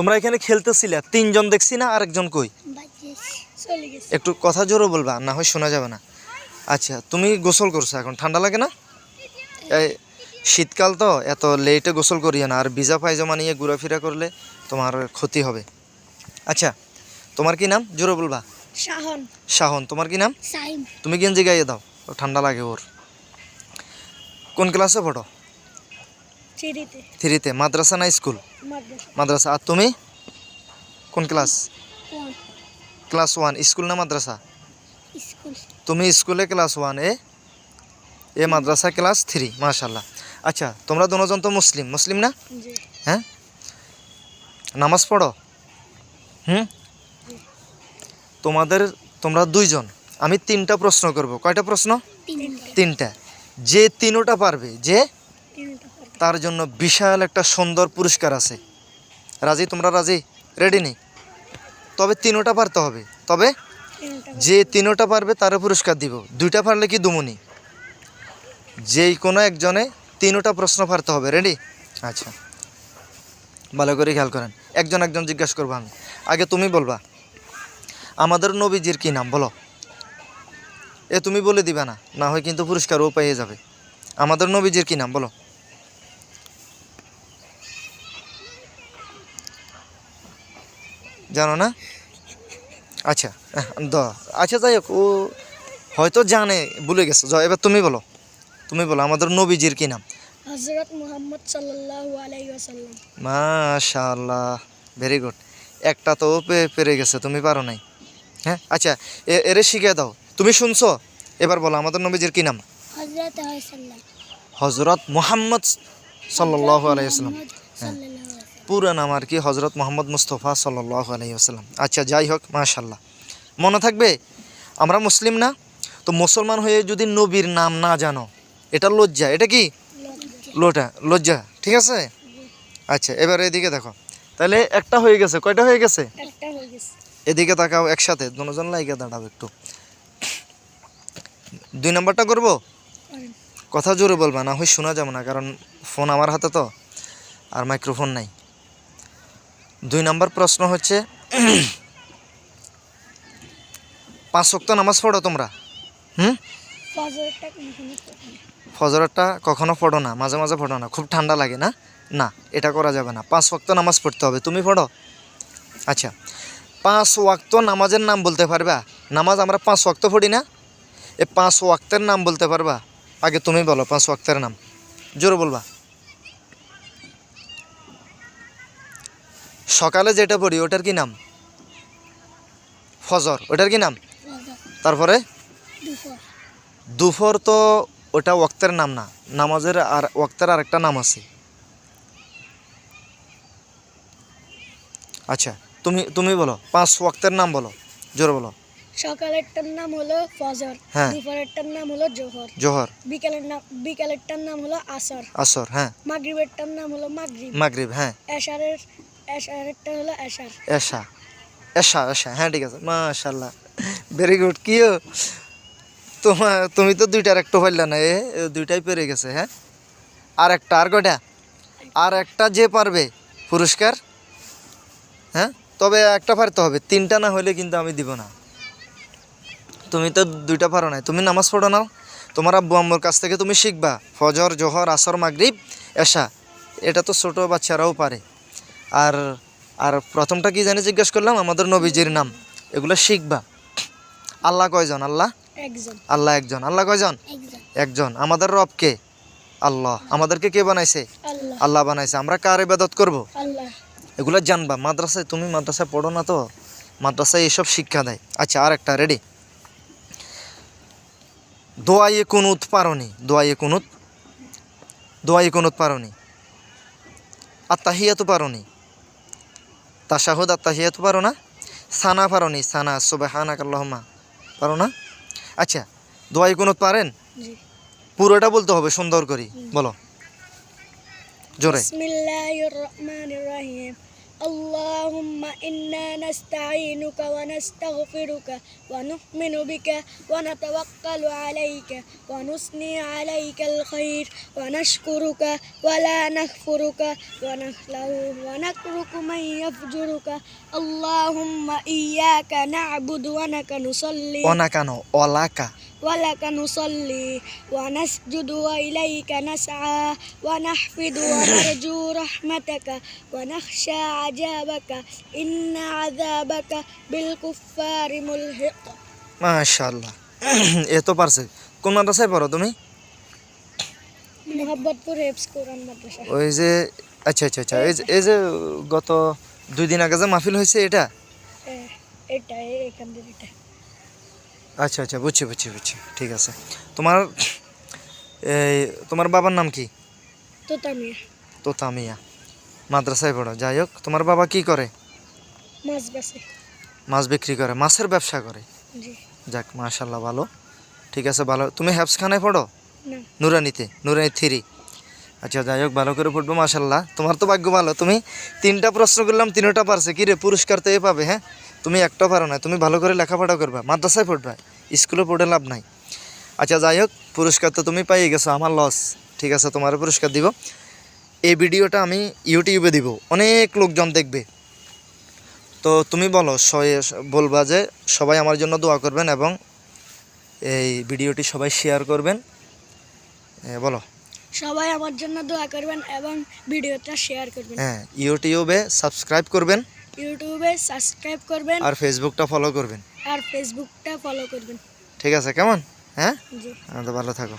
তোমরা এখানে খেলতেছিলে তিনজন দেখছি না আরেকজন কই? একটু কথা জোরও বলবা না হয় শোনা যাবে না। আচ্ছা তুমি গোসল করছ এখন ঠান্ডা লাগে না? এই শীতকাল তো এত লেটে গোসল করিও না আর ভিজা পায়জামা নিয়ে ঘোরাফেরা করলে তোমার ক্ষতি হবে। আচ্ছা তোমার কি নাম? জোরে বলবা। শাহন। শাহন তোমার কি নাম? তুমি গেঞ্জি গাইয়ে দাও ঠান্ডা লাগে ওর। কোন ক্লাসে পড়ো? থ্রিতে। মাদ্রাসা না স্কুল? মাদ্রাসা। আর তুমি? কোন ক্লাস? Class one. স্কুল না মাদ্রাসা? তুমি স্কুলে ক্লাস ওয়ান এ? এ মাদ্রাসা ক্লাস থ্রি মাশাল্লাহ আচ্ছা তোমরা দুজন তো মুসলিম। মুসলিম না? হ্যাঁ? নামাজ পড়ো? হুম? তোমাদের তোমরা দুইজন। আমি তিনটা প্রশ্ন করব। কয়টা প্রশ্ন? তিনটা। যে তিনোটা পারবে যে? তার জন্য বিশাল একটা সুন্দর পুরস্কার আছে। রাজি? তোমরা রাজি? রেডি নেই তবে তিনোটা পারতে হবে। তবে যে তিনোটা পারবে তারও পুরস্কার দিব। দুইটা পারলে কি দুমুনি? যেই কোনো একজনে তিনোটা প্রশ্ন পারতে হবে। রেডি আচ্ছা। ভালো করে খেয়াল করেন। একজন একজন জিজ্ঞাসা করব আমি। আগে তুমি বলবা। আমাদের নবীজির কি নাম? বলো। এ তুমি বলে দিবা না। না হয় কিন্তু পুরস্কারও পেয়ে যাবে। আমাদের নবীজির কি নাম? বলো। জানো না? আচ্ছা দ আচ্ছা যাই হোক ও হয়তো জানে ভুলে গেছে। জ এবার তুমি বলো তুমি বলো আমাদের নবীজির কি নাম? হজরত মুহাম্মদ সাল্লাল্লাহু আলাইহি ওয়াসাল্লাম। মাশাআল্লাহ ভেরি গুড একটা তো পে- পেরে গেছে তুমি পারো নাই। হ্যাঁ আচ্ছা এরে শিখিয়ে দাও। তুমি শুনছো? এবার বলো আমাদের নবীজির কি নাম? হজরত মোহাম্মদ সাল্লাহ আলাইসাল্লাম পুরা নাম আর কি হজরত মোহাম্মদ মুস্তফা সাল্লাহ আলাইসাল্লাম আচ্ছা যাই হোক মাশাল্লাহ মনে থাকবে আমরা মুসলিম না? তো মুসলমান হয়ে যদি নবীর নাম না জানো এটা লজ্জা। এটা কি? লোটা লজ্জা। ঠিক আছে? আচ্ছা এবার এদিকে দেখো। তাহলে একটা হয়ে গেছে। কয়টা হয়ে গেছে? এদিকে তাকাও একসাথে দুজন লাইকে দাঁড়াও একটু। দুই নম্বরটা করব। কথা জোরে বলবা না হয় শোনা যাবে না কারণ ফোন আমার হাতে তো আর মাইক্রোফোন নাই। দুই নম্বর প্রশ্ন হচ্ছে পাঁচ শক্ত নামাজ পড়ো তোমরা? হুম? ফজরটা কখনো পড়ি না। মাঝে মাঝে পড়ো না খুব ঠান্ডা লাগে না? না এটা করা যাবে না। পাঁচ ওয়াক্ত নামাজ পড়তে হবে তুমি পড়ো? আচ্ছা পাঁচ ওয়াক্ত নামাজের নাম বলতে পারবা? নামাজ আমরা পাঁচ ওয়াক্ত পড়ি না? এ পাঁচ ওয়াক্তের নাম বলতে পারবা? আগে তুমি বলো পাঁচ ওয়াক্তের নাম। জোরে বলবা। সকালে যেটা পড়ি ওটার কি নাম? ফজর ওটার কি নাম? তারপরে? দুপুর তো ওটা ওক্তের নাম না নামাজের আর ওক্তের আরেকটা নাম আছে। আচ্ছা তুমি তুমি বলো পাঁচ ওয়াক্তের নাম বলো জোরে বলো। সকালেরটার নাম হলো ফজর হ্যাঁ। দুপুরেরটার নাম হলো জোহর জোহর। বিকালের নাম বিকালেরটার নাম হলো আসর আসর হ্যাঁ। মাগরিবেরটার নাম হলো মাগরিব মাগরিব হ্যাঁ। এশারের এশারেরটা হলো এশা এশা হ্যাঁ ঠিক আছে। মাশাল্লাহ ভেরি গুড কি ও? তোমার তুমি তো দুইটার একটা পারলে না, এ দুইটাই পেরে গেছে হ্যাঁ? আর একটা, আর কয়টা? আর একটা যে পারবে পুরস্কার হ্যাঁ? তবে একটা পারতে হবে। তিনটা না হলে কিন্তু আমি দিব না। তুমি তো দুইটা পারো না তুমি নামাজ পড়ো নাও। তোমার আব্বু আম্মুর কাছ থেকে তুমি শিখবা। ফজর, জোহর, আসর, মাগরিব এশা এটা তো ছোট বাচ্চারাও পারে। আর আর প্রথমটা কি জানি জিজ্ঞেস করলাম? আমাদের নবীজির নাম। এগুলো শিখবা। আল্লাহ কয়জন? আল্লাহ? আল্লাহ একজন। আল্লাহ কয়জন? একজন। আমাদের রব কে? আল্লাহ। আমাদেরকে কে বানাইছে? আল্লাহ। বানাইছে। আমরা কার ইবাদত করব? এগুলো জানবা। মাদ্রাসায় তুমি মাদ্রাসায় পড়ো না তো? মাদ্রাসায় এসব শিক্ষা দেয়। আচ্ছা আর একটা রেডি দোয়াইয়ে কুনুত পারনি। দোয়াইয়ে কুনুত? দোয়াইয়ে কুনুত পারনি। আত্মাহিয়াতু পারনি। তাশাহুদ আত্মাহিয়াতু পারো না? সানা পারো নি সানা সুবহানাক আল্লাহুম্মা। পারো না? আচ্ছা দোয়াই কোনো পারেন? পুরোটা বলতে হবে সুন্দর করে। বলো। জোরে। বিসমিল্লাহির রহমানির রহিম। اللهم إنا نستعينك ونستغفرك ونؤمن بك ونتوكل عليك ونثني عليك الخير ونشكرك ولا نكفرك ونخلو ونترك من يفجرك. اللهم إياك نعبد ونك نصلي. ونك ولاك ولك نصلي ونسجد وإليك نسعى ونحفظ ونرجو رحمتك ونخشى عذابك إن عذابك بالكفار ملحق মাশাল্লাহ এ তো পারছে কোন মাদ্রাসায় পড়ো তুমি মোহাম্মদপুর হেফস কোরআন মাদ্রাসা ওই যে আচ্ছা আচ্ছা আচ্ছা এই যে এই যে গত দুই দিন আগে যে মাহফিল হয়েছে এটা এ, এটা এ- এখান থেকে এটা আচ্ছা আচ্ছা বুঝছি বুঝছি বুঝছি। ঠিক আছে। তোমার এই তোমার বাবার নাম কি? তো তামিয়া তো মাদ্রাসায় পড়ো। যাই হোক তোমার বাবা কি করে? মাছ মাছ বিক্রি করে মাছের ব্যবসা করে? যাক মাশাল্লাহ ভালো। ঠিক আছে ভালো। তুমি হ্যাপসখানায় পড়ো? নুরানিতে নুরানি থ্রি। আচ্ছা যাই হোক ভালো করে পড়ব মাশাল্লাহ তোমার তো ভাগ্য ভালো। তুমি তিনটা প্রশ্ন করলাম তিনটা পারছে। কি রে পুরস্কার তো এ পাবে হ্যাঁ? তুমি একটা পারো না তুমি ভালো করে লেখাপড়া করবা মাদ্রাসায় পড়বা স্কুলে পড়ে লাভ নাই। আচ্ছা যাই হোক পুরস্কার তো তুমি পাইয়ে গেছো আমার লস ঠিক আছে তোমার পুরস্কার দিব। এই ভিডিওটা আমি ইউটিউবে দিব অনেক লোকজন দেখবে। তো তুমি বলো সবাই- বলবা যে সবাই আমার জন্য দোয়া করবেন এবং এই ভিডিওটি সবাই শেয়ার করবেন। বলো। সবাই আমার জন্য দোয়া করবেন এবং ভিডিওটা শেয়ার করবেন। হ্যাঁ ইউটিউবে সাবস্ক্রাইব করবেন। ইউটিউবে সাবস্ক্রাইব করবেন আর ফেসবুকটা ফলো করবেন। আর ফেসবুকটা ফলো করবেন। ঠিক আছে কেমন? হ্যাঁ? জি। তো ভালো থাকো।